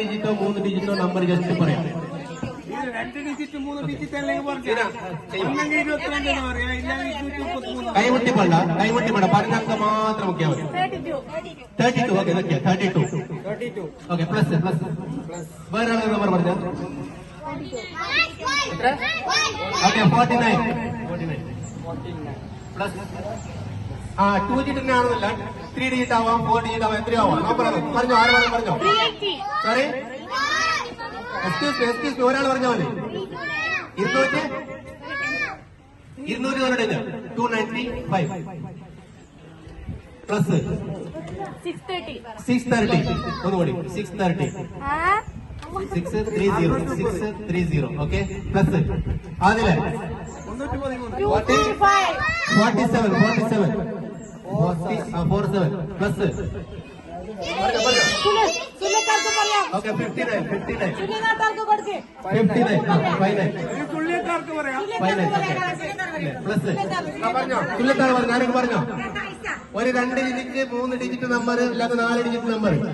ഡിജിറ്റോ മൂന്ന് ഡിജിറ്റോ number just പറയാം ഇത് രണ്ട് ഡിജിറ്റ് മൂന്ന് ഡിജിറ്റ് അല്ലെങ്കിൽ പറഞ്ഞാൽ ഒന്നെങ്കിൽ ഇരുപത്തിരണ്ട് എന്ന് പറയാം ഇല്ലെങ്കിൽ ഇരുന്നൂറ്റി മുപ്പത്തിമൂന്ന്. കൈമുട്ടി പള്ള കൈമുട്ടി പള്ള പറഞ്ഞ മാത്രം നോക്കിയാൽ മതി തേർട്ടി ടു ഓക്കെ നോക്കിയാ thirty two thirty two okay plus plus വേറെ ആളെ നമ്പർ പറഞ്ഞ? Okay forty nine forty nine plus ആ ടു ഡിജിറ്റ് ആണെന്നല്ല. ത്രീ ഡിജിറ്റ് ആവാം ഫോർ ഡിജിറ്റ് ആവാം എത്രയോ ആവാം. പറഞ്ഞോ ആര് വേണം പറഞ്ഞോ? സോറി എക്സ്ക്യൂസ് എക്സ്ക്യൂസ് ഒരാൾ പറഞ്ഞോ മതി. ഇരുന്നൂറ്റി? ഇരുന്നൂറ്റി പറഞ്ഞിട്ടില്ല two ninety five plus six thirty ഒന്നുകൂടി. Six thirty six three zero six three zero okay plus അതിലെ forty seven forty seven four seven plus fifty nine fifty nine plus പറഞ്ഞു ആരൊക്കെ പറഞ്ഞോ? ഒരു രണ്ട് ഡിജിറ്റ് മൂന്ന് ഡിജിറ്റ് നമ്പർ അല്ലാതെ നാല് digit number it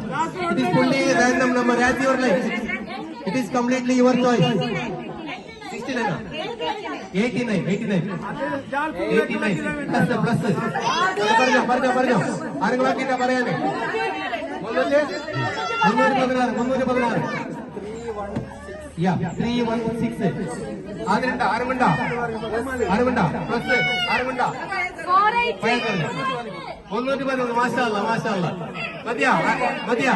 is fully random number it is completely your choice sixty nine eighty nine eighty nine eighty nine plus plus പറഞ്ഞോ പറഞ്ഞോ പറഞ്ഞോ. ആരെങ്കിലും ആക്കിയിട്ടാ പറയാനേ? മുന്നൂറ്റി മുന്നൂറ്റി പതിനാറ് മുന്നൂറ്റി പതിനാറ് യാ ത്രീ വൺ സിക്സ് അതിനുണ്ട ആരുമുണ്ട ആരുമുണ്ട പ്ലസ് ആരുമുണ്ട മുന്നൂറ്റി പതിനൊന്ന് മാഷാല്ല മാഷാല്ല മതിയാ മതിയാ.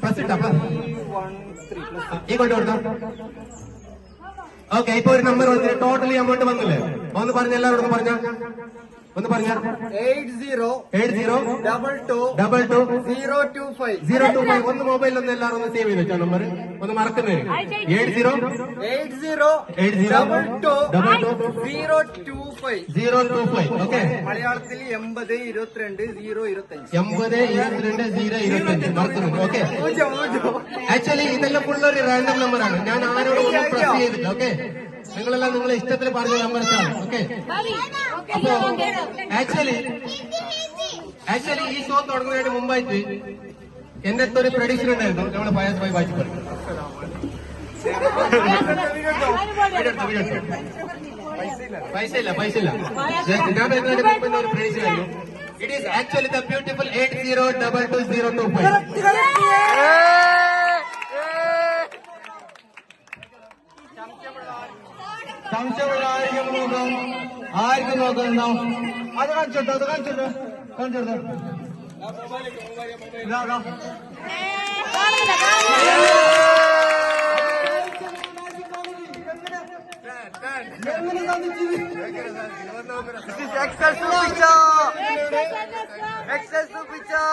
പ്ലസ് ഇട്ടാ പ്ലസ് ഈ കൊണ്ട് കൊടുത്തോ? ഓക്കെ ഇപ്പൊ ഒരു നമ്പർ വന്നില്ല? ടോട്ടലി അമൗണ്ട് വന്നില്ലേ? ഒന്ന് പറഞ്ഞ എല്ലാവരോടും പറഞ്ഞ. ഒന്ന് പറഞ്ഞ. Eight zero eight zero double two double two zero two five zero two five ഒന്ന് മൊബൈലിൽ ഒന്ന് എല്ലാവരും ഒന്ന് സേവ് ചെയ്ത് വെച്ചോ നമ്പർ ഒന്ന് മറക്കുന്നേ eight zero eight zero eight zero double two double two zero two five zero two five okay മലയാളത്തിൽ എൺപത് ഇരുപത്തിരണ്ട് സീറോ ഇരുപത്തഞ്ച്. എൺപത് ഇരുപത്തിരണ്ട് സീറോ ഇരുപത്തഞ്ച്. മറക്കുന്നുണ്ട് ഓക്കെ ഒരു റാൻഡം ആണ്. ഞാൻ ആരോടും ഒന്നും പ്രസ് ചെയ്തില്ല ഓക്കെ നിങ്ങളെല്ലാം നിങ്ങളെ ഇഷ്ടത്തിൽ പറഞ്ഞ നമ്പർസ് ആണ് ഓക്കെ അപ്പോ ആക്ച്വലി ആക്ച്വലി ഈ ഷോ തുടങ്ങുന്നതിന് മുമ്പായിട്ട് എന്റെ അടുത്ത് ഒരു പ്രഡിക്ഷൻ ഉണ്ടായിരുന്നു. നമ്മളെ പയാസ് ഭായി വായിച്ചു പറയും പൈസ ഇല്ല പൈസ ഇല്ല ഞാൻ വരുന്നതിന് മുമ്പ് ഒരു പ്രഡിക്ഷൻ ആയിരുന്നു. It is actually the beautiful eight zero double two zero two five സംശയമുള്ള ആയിരിക്കും നോക്കാം ആർക്കും നോക്കുന്നുണ്ടോ അത് കാണിച്ചോട്ടോ അത് കാണിച്ചോട്ടോ കാണിച്ചോട്ടോ ഇതാ, ഇതാ. Excel സൂപ്പിച്ചോ Excel സൂപ്പിച്ചോ